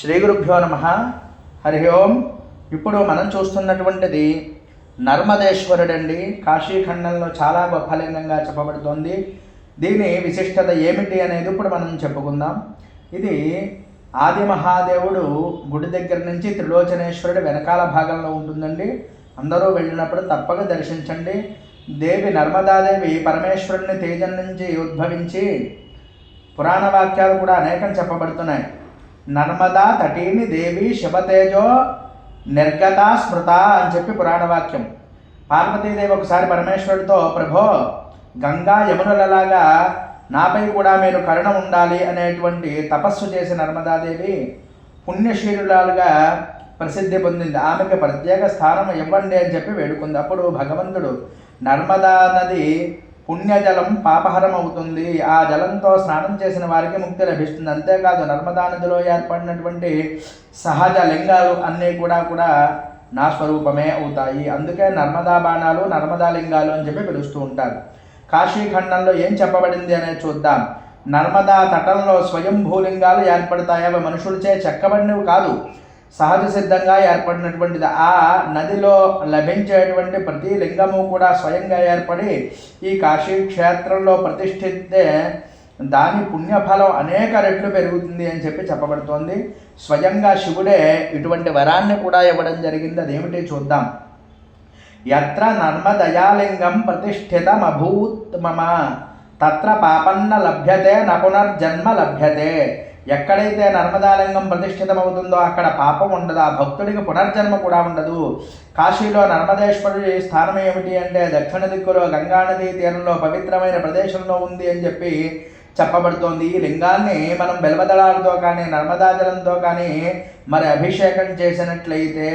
శ్రీ గురుభ్యో నమ. హరి ఓం. ఇప్పుడు మనం చూస్తున్నటువంటిది నర్మదేశ్వరుడండి. కాశీఖండంలో చాలా గొప్ప లింగంగా చెప్పబడుతోంది. దీని విశిష్టత ఏమిటి అనేది ఇప్పుడు మనం చెప్పుకుందాం. ఇది ఆది మహాదేవుడు గుడి దగ్గర నుంచి త్రిలోచనేశ్వరుడు వెనకాల భాగంలో ఉంటుందండి. అందరూ వెళ్ళినప్పుడు తప్పక దర్శించండి. దేవి నర్మదాదేవి పరమేశ్వరుని తేజం నుంచి ఉద్భవించి పురాణ వాక్యాలు కూడా అనేకం చెప్పబడుతున్నాయి. నర్మదా తటీని దేవి శివతేజో నిర్గత స్మృత అని చెప్పి పురాణ వాక్యం పార్వతీదేవి ఒకసారి పరమేశ్వరుడితో ప్రభో గంగా యమునులలాగా నాపై కూడా మీరు కరుణ ఉండాలి అనేటువంటి తపస్సు చేసే నర్మదాదేవి పుణ్యశీలురాలుగా ప్రసిద్ధి పొందింది. ఆమెకి ప్రత్యేక స్థానం ఇవ్వండి అని చెప్పి వేడుకుంది. అప్పుడు భగవంతుడు నర్మదా నది పుణ్యజలం పాపహరం అవుతుంది ఆ జలంతో స్నానం చేసిన వారికి ముక్తి లభిస్తుంది. అంతేకాదు నర్మదా నదిలో ఏర్పడినటువంటి సహజ లింగాలు అన్నీ కూడా కూడా నా స్వరూపమే అవుతాయి. అందుకే నర్మదా బాణాలు నర్మదా లింగాలు అని చెప్పి పిలుస్తూ ఉంటారు. కాశీఖండంలో ఏం చెప్పబడింది అనేది చూద్దాం. నర్మదా తటంలో స్వయంభూలింగాలు ఏర్పడతాయి అవి మనుషులచే చెక్కబడినవి కాదు. సహజ సిద్ధంగా ఏర్పడినటువంటిది. ఆ నదిలో లభించేటువంటి ప్రతి లింగము కూడా స్వయంగా ఏర్పడి ఈ కాశీ క్షేత్రంలో ప్రతిష్ఠితే దాని పుణ్యఫలం అనేక రెట్లు పెరుగుతుంది అని చెప్పి చెప్పబడుతోంది. స్వయంగా శివుడే ఇటువంటి వరాన్ని కూడా ఇవ్వడం జరిగింది. అదేమిటి చూద్దాం. ఎత్ర నర్మదయాలింగం ప్రతిష్ఠితమభూత్ మమ. తత్ర పాపన్న లభ్యతే న పునర్జన్మ లభ్యతే. ఎక్కడైతే నర్మదాలింగం ప్రతిష్ఠితమవుతుందో అక్కడ పాపం ఉండదు ఆ భక్తుడికి పునర్జన్మ కూడా ఉండదు. కాశీలో నర్మదేశ్వరుడి స్థానం ఏమిటి అంటే దక్షిణ దిక్కులో గంగానదీ తీరంలో పవిత్రమైన ప్రదేశంలో ఉంది అని చెప్పి చెప్పబడుతోంది. ఈ లింగాన్ని మనం బెల్వదళాలతో కానీ నర్మదాజలంతో కానీ మరి అభిషేకం చేసినట్లయితే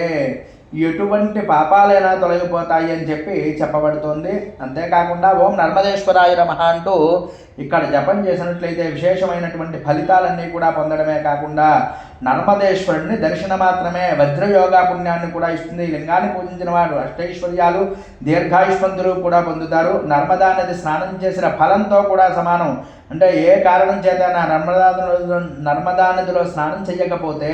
ఎటువంటి పాపాలైనా తొలగిపోతాయి అని చెప్పి చెప్పబడుతోంది. అంతేకాకుండా ఓం నర్మదేశ్వరాయ నమ అంటూ ఇక్కడ జపం చేసినట్లయితే విశేషమైనటువంటి ఫలితాలన్నీ కూడా పొందడమే కాకుండా నర్మదేశ్వరుడిని దర్శన మాత్రమే వజ్రయోగా పుణ్యాన్ని కూడా ఇస్తుంది. ఈ లింగాన్ని పూజించిన వారు అష్టైశ్వర్యాలు దీర్ఘాయుష్మంతులు కూడా పొందుతారు. నర్మదా నది స్నానం చేసిన ఫలంతో కూడా సమానం. అంటే ఏ కారణం చేత నా నర్మదా నదిలో నర్మదా నదిలో స్నానం చేయకపోతే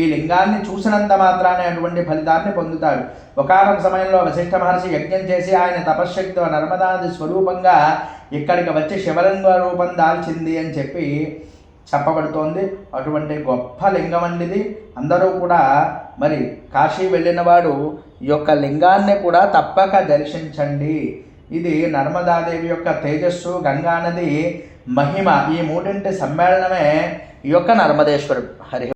ఈ లింగాన్ని చూసినంత మాత్రానే అటువంటి ఫలితాన్ని పొందుతారు. ఒకనొక సమయంలో వశిష్ఠ మహర్షి యజ్ఞం చేసి ఆయన తపశ్శక్తితో నర్మదా నది స్వరూపంగా ఇక్కడికి వచ్చి శివలింగ రూపం దాల్చింది అని చెప్పి చెప్పబడుతోంది అటువంటి గొప్ప లింగం అండిది. అందరూ కూడా మరి కాశీ వెళ్ళినవాడు ఈ యొక్క లింగాన్ని కూడా తప్పక దర్శించండి. ఇది నర్మదాదేవి యొక్క తేజస్సు గంగానది మహిమ ఈ మూడింటి సమ్మేళనమే ఈ యొక్క నర్మదేశ్వరుడు. హరి